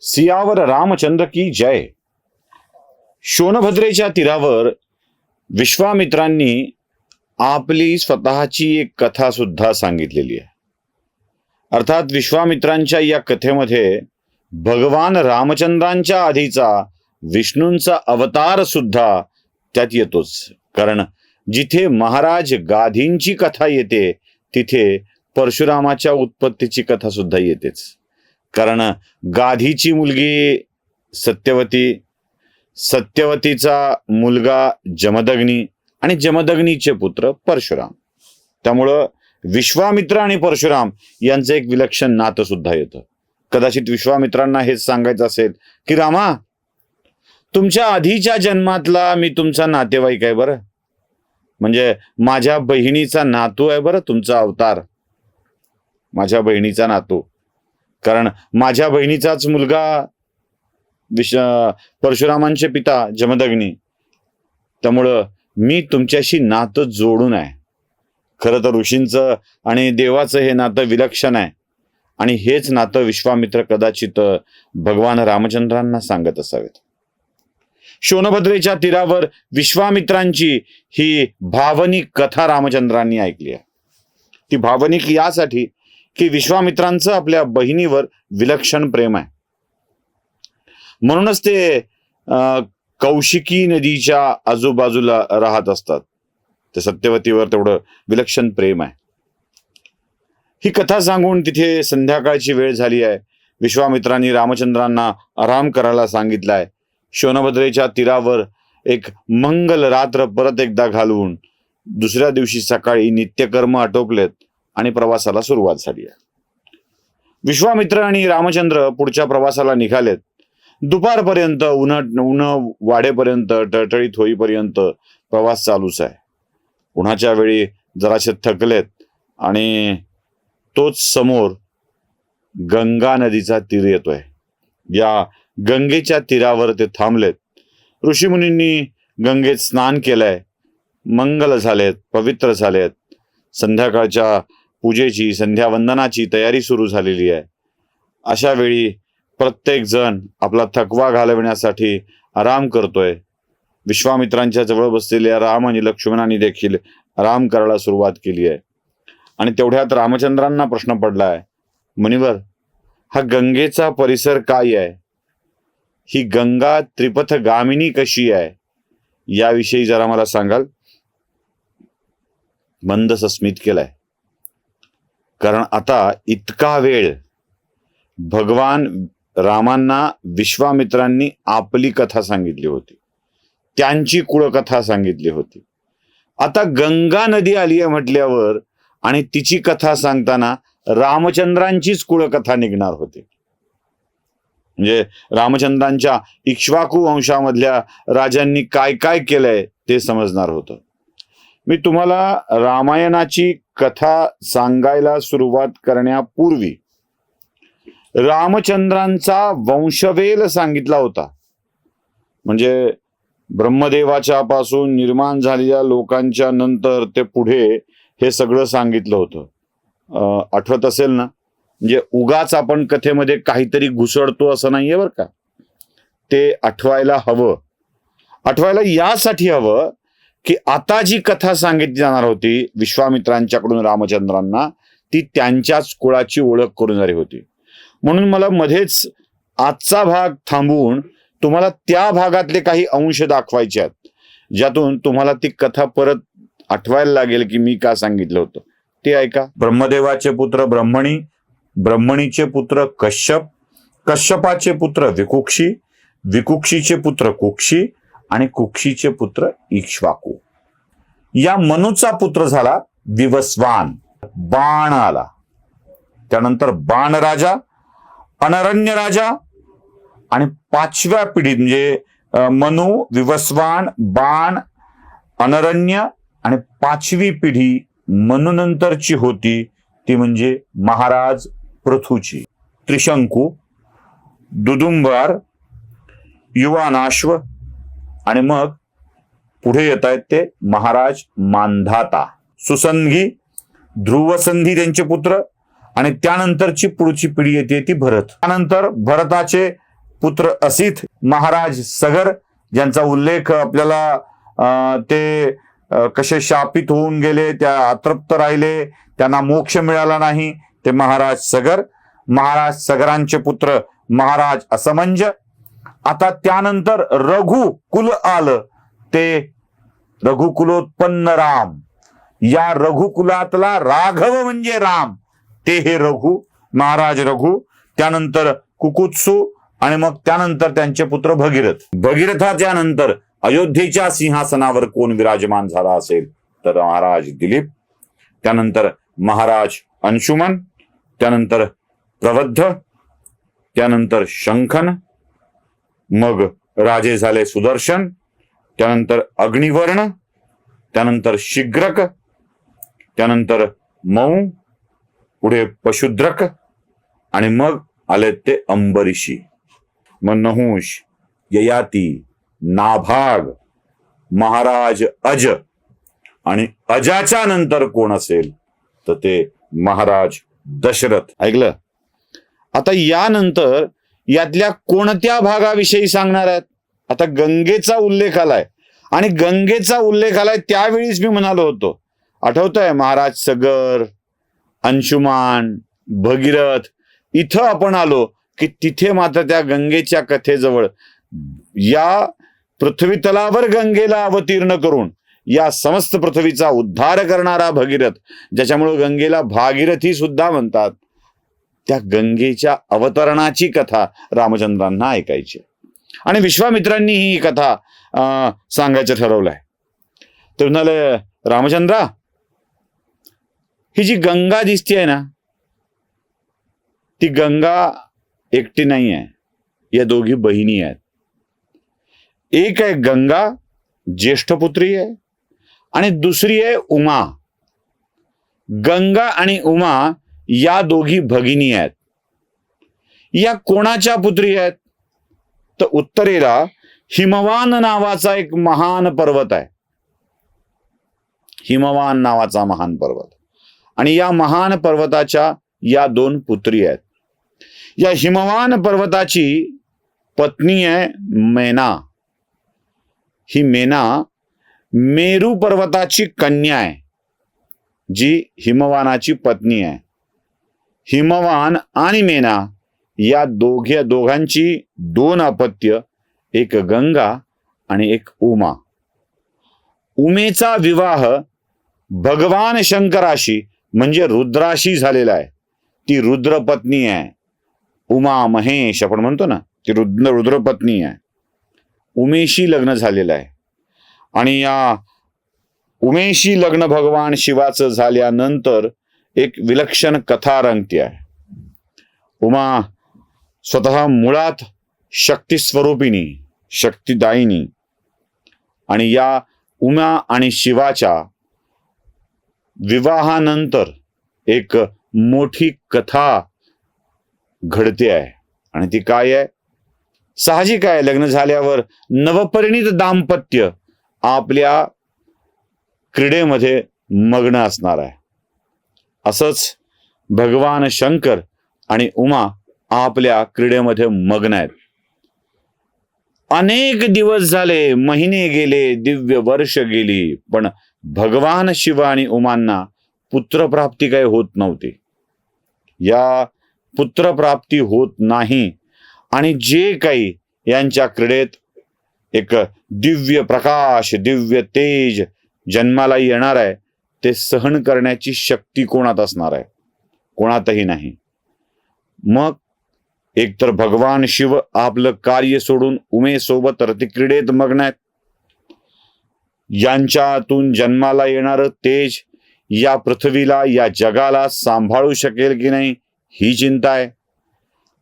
सियावर रामचंद्र की जय. शोनभद्रेच्या तीरावर विश्वामित्रांनी आपली स्वतःची एक कथा सुद्धा सांगितलेली आहे. अर्थात विश्वामित्रांच्या या कथेमध्ये भगवान रामचंद्रांच्या आधीचा विष्णूंचा अवतार सुद्धा त्यात येतोच. कारण जिथे महाराज गाधींची कथा येते तिथे परशुरामाच्या उत्पत्तीची कथा सुद्धा येतेच. कारण गाधीची मुलगी सत्यवती सत्यवतीचा मुलगा जमदग्नी आणि जमदग्नीचे पुत्र परशुराम. त्यामुळं विश्वामित्र आणि परशुराम यांचं एक विलक्षण नातं सुद्धा येतं. कदाचित विश्वामित्रांना हेच सांगायचं असेल की रामा तुमच्या आधीच्या जन्मातला मी तुमचा नातेवाईक आहे बरं. म्हणजे माझ्या बहिणीचा नातू आहे बरं तुमचा अवतार. माझ्या बहिणीचा नातू. कारण माझ्या बहिणीचाच मुलगा विश परशुरामांचे पिता जमदग्नी. त्यामुळं मी तुमच्याशी नातं जोडून आहे. खरं तर ऋषींचं आणि देवाचं हे नातं विलक्षण आहे. आणि हेच नातं विश्वामित्र कदाचित भगवान रामचंद्रांना सांगत असावेत. शोनभद्रेच्या तीरावर विश्वामित्रांची ही भावनिक कथा रामचंद्रांनी ऐकली आहे. ती भावनिक यासाठी की विश्वामित्रांचं आपल्या बहिणीवर विलक्षण प्रेम आहे. म्हणूनच ते अं, कौशिकी नदीच्या आजूबाजूला राहत असतात. ते सत्यवतीवर तेवढं विलक्षण प्रेम आहे. ही कथा सांगून तिथे संध्याकाळची वेळ झाली आहे. विश्वामित्रांनी रामचंद्रांना आराम करायला सांगितलाय. शोनभद्रेच्या तीरावर एक मंगल रात्र परत एकदा घालवून दुसऱ्या दिवशी सकाळी नित्यकर्म आटोपलेत. आणि प्रवासाला सुरुवात झाली आहे. विश्वामित्र आणि रामचंद्र पुढच्या प्रवासाला निघालेत. दुपारपर्यंत उन उन वाढेपर्यंत टळटळीत होईपर्यंत प्रवास चालूच आहे. उन्हाच्या वेळी जराशे थकलेत आणि तोच समोर गंगा नदीचा तीर येतोय. या गंगेच्या तीरावर ते थांबलेत. ऋषीमुनींनी गंगेत स्नान केलंय. मंगल झालेत पवित्र झालेत. संध्याकाळच्या पूजेची संध्यावंदनाची तयारी सुरू झालेली आहे. अशा वेळी प्रत्येक जण आपला थकवा घालवण्यासाठी आराम करतोय. विश्वामित्रांच्या जवळ बसलेल्या राम आणि लक्ष्मणांनी देखील राम करायला सुरुवात केली आहे. आणि तेवढ्यात रामचंद्रांना प्रश्न पडलाय मुनिवर हा गंगेचा परिसर काय आहे? ही गंगा त्रिपथगामिनी कशी आहे? याविषयी जरा मला सांगाल? मंद सस्मित केलाय. कारण आता इतका वेळ भगवान रामांना विश्वामित्रांनी आपली कथा सांगितली होती. त्यांची कुळकथा सांगितली होती. आता गंगा नदी आली आहे म्हटल्यावर आणि तिची कथा सांगताना रामचंद्रांचीच कुळकथा निघणार होती. म्हणजे रामचंद्रांच्या इक्ष्वाकू वंशामधल्या राजांनी काय काय केलंय ते समजणार होतं. मी तुम्हाला रामायणाची कथा सांगायला सुरुवात करण्यापूर्वी रामचंद्रांचा वंशवेल सांगितला होता. म्हणजे ब्रह्मदेवाच्या पासून निर्माण झालेल्या लोकांच्या नंतर ते पुढे हे सगळं सांगितलं होतं. आठवत असेल ना? म्हणजे उगाच आपण कथेमध्ये काहीतरी घुसळतो असं नाहीये बरं का? ते आठवायला हवं. आठवायला यासाठी हवं की आता जी कथा सांगितली जाणार होती विश्वामित्रांच्याकडून रामचंद्रांना ती त्यांच्याच कुळाची ओळख करून झाली होती. म्हणून मला मध्येच आजचा भाग थांबवून तुम्हाला त्या भागातले काही अंश दाखवायचे आहेत ज्यातून तुम्हाला ती कथा परत आठवायला लागेल की मी का सांगितलं होतं. ते ऐका. ब्रह्मदेवाचे पुत्र ब्रह्मणी ब्रह्मणीचे पुत्र कश्यप कश्यपाचे पुत्र विकुक्षी विकुक्षीचे पुत्र कुक्षी आणि कुक्षीचे पुत्र इक्ष्वाकू. या मनूचा पुत्र झाला विवस्वान. बाण आला. त्यानंतर बाण राजा अनरण्य राजा आणि पाचव्या पिढीत म्हणजे मनू विवस्वान बाण अनरण्य आणि पाचवी पिढी मनूनंतरची होती. ती म्हणजे महाराज पृथूची त्रिशंकू दुदुंबार युवानाश्व आणि मग पुढे येत आहेत ते महाराज मांधाता. सुसंधी ध्रुवसंधी त्यांचे पुत्र आणि त्यानंतरची पुढची पिढी येते ती भरत. त्यानंतर भरताचे पुत्र असित महाराज सगर ज्यांचा उल्लेख आपल्याला ते कसे शापित होऊन गेले त्या अतृप्त राहिले त्यांना मोक्ष मिळाला नाही ते महाराज सगर. महाराज सगरांचे पुत्र महाराज असमंज. आता त्यानंतर रघुकुल आलं. ते रघुकुलोत्पन्न राम. या रघुकुलातला राघव म्हणजे राम. ते हे रघु महाराज रघु त्यानंतर कुकुत्सु आणि मग त्यानंतर त्यांचे पुत्र भगीरथ. भगीरथाच्या नंतर अयोध्येच्या सिंहासनावर कोण विराजमान झाला असेल? तर महाराज दिलीप त्यानंतर महाराज अंशुमन त्यानंतर प्रवद्ध त्यानंतर शंखन मग राजे झाले सुदर्शन त्यानंतर अग्निवर्ण त्यानंतर शिग्रक त्यानंतर मऊ पुढे पशुद्रक आणि मग आले ते अंबरीशी मग नहुष ययाती नाभाग महाराज अज आणि अजाच्या नंतर कोण असेल? तर ते महाराज दशरथ. ऐकलं? आता यानंतर यातल्या कोणत्या भागाविषयी सांगणार आहेत? आता गंगेचा उल्लेख आलाय. आणि गंगेचा उल्लेख आलाय त्यावेळीच मी म्हणालो होतो. आठवतंय महाराज सगर अंशुमान भगीरथ इथं आपण आलो की तिथे मात्र त्या गंगेच्या कथेजवळ या पृथ्वी तलावर गंगेला अवतीर्ण करून या समस्त पृथ्वीचा उद्धार करणारा भगीरथ ज्याच्यामुळे गंगेला भागीरथी सुद्धा म्हणतात. त्या गंगेच्या अवतरणाची कथा रामचंद्रांना ऐकायची. आणि विश्वामित्रांनी ही कथा अं, सांगायचं आहे तर म्हणाले रामचंद्रा ही जी गंगा दिसतीये ना ती गंगा एकटी नाही आहे. या दोघी बहिणी आहेत. एक आहे गंगा ज्येष्ठ पुत्री आहे आणि दुसरी आहे उमा. गंगा आणि उमा या दोघी भगिनी आहेत. या कोणाच्या पुत्री आहेत? तर उत्तरेला हिमवान नावाचा एक महान पर्वत आहे. हिमवान नावाचा महान पर्वत. आणि या महान पर्वताच्या या दोन पुत्री आहेत. या हिमवान पर्वताची पत्नी आहे मेना. ही मेना मेरू पर्वताची कन्या आहे जी हिमवानाची पत्नी आहे. हिमवान आणि मेना या दोघे दोघांची दोन अपत्य एक गंगा आणि एक उमा. उमेचा विवाह भगवान शंकराशी म्हणजे रुद्राशी झालेला आहे. ती रुद्रपत्नी आहे. उमा महेश आपण म्हणतो ना ती रुद्र रुद्रपत्नी आहे. उमेशी लग्न झालेलं आहे. आणि या उमेशी लग्न भगवान शिवाचं झाल्यानंतर एक विलक्षण कथा रंगती आहे. उमा स्वतः मुळात शक्तिस्वरूपिणी शक्तिदायिनी आणि या उमा आणि शिवाच्या विवाहानंतर एक मोठी कथा घडते आहे. आणि ती काय आहे? साहजिक आहे. लग्न झाल्यावर नवपरिणित दाम्पत्य आपल्या क्रीडेमध्ये मग्न असणार आहे. असंच भगवान शंकर आणि उमा आपल्या क्रीडेमध्ये मग्न आहेत. अनेक दिवस झाले महिने गेले दिव्य वर्ष गेली पण भगवान शिव आणि उमांना पुत्रप्राप्ती काही होत नव्हती. या पुत्रप्राप्ती होत नाही आणि जे काही यांच्या क्रीडेत एक दिव्य प्रकाश दिव्य तेज जन्माला येणार आहे ते सहन करण्याची शक्ती कोणात असणार आहे? कोणातही नाही. मग एकतर भगवान शिव आपलं कार्य सोडून उमेसोबत रतिक्रीडेत मग्न आहेत. यांच्यातून जन्माला येणारं तेज या पृथ्वीला या जगाला सांभाळू शकेल की नाही ही चिंता आहे.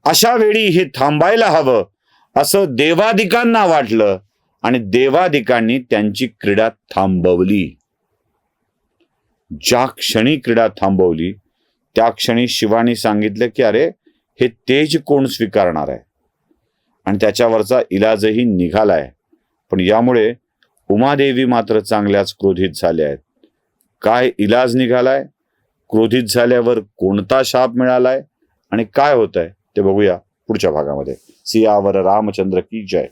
अशा वेळी हे थांबायला हवं असं देवादिकांना वाटलं आणि देवादिकांनी त्यांची क्रीडा थांबवली. ज्या क्षणी क्रीडा थांबवली त्या क्षणी शिवानी सांगितलं की अरे हे तेज कोण स्वीकारणार आहे? आणि त्याच्यावरचा इलाजही निघालाय. पण यामुळे उमादेवी मात्र चांगल्याच क्रोधित झाल्या आहेत. काय इलाज निघालाय? क्रोधित झाल्यावर कोणता शाप मिळालाय? आणि काय होत आहे ते बघूया पुढच्या भागामध्ये. सियावर रामचंद्र की जय.